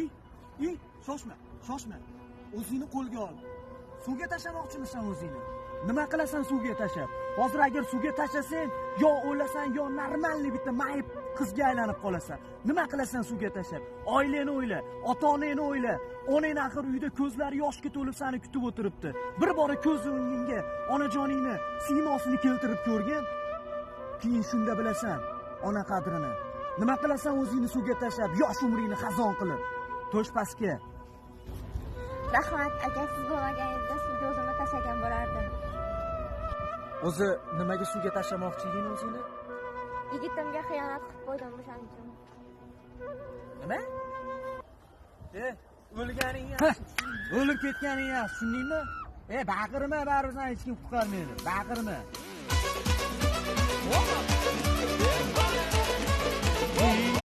ey ey shoshma shoshma. O'zingni qo'lga ol. Suvga tashlamoqchimisan o'zingni. Nima qilasan suvga tashlab? Hozir agar suvga tashlasang yo o'lasan yo normalniy bitta mayib qizga aylanib qolasan. Nima qilasan suvga tashlab? Oilangni o'yla ota onangni o'yla. Onang axir uyda ko'zlari yoshga to'lib seni kutib o'tiribdi. Bir bora ko'z o'ngingga onajoningni siymosini keltirib ko'rgin. Keyin shunda bilasan ona qadrini. Nima qilasan o'zingni suvga tashlab? Yosh umringni xazon qilib. To'shpasga rahmat aka siz bo'lmaganingizda suvga o'zimni tashlagan bo'lardim. O'zi nimaga suvga tashlamoqchi eding o'zingni yigitimga xiyonat qilib qo'ydim o'shaning uchun. Nima? E o'lganing yaxshi o'lib ketganing yaxshi tushundingmi? E baqirma baribir seni hech kim qutqarmaydi. Baqirma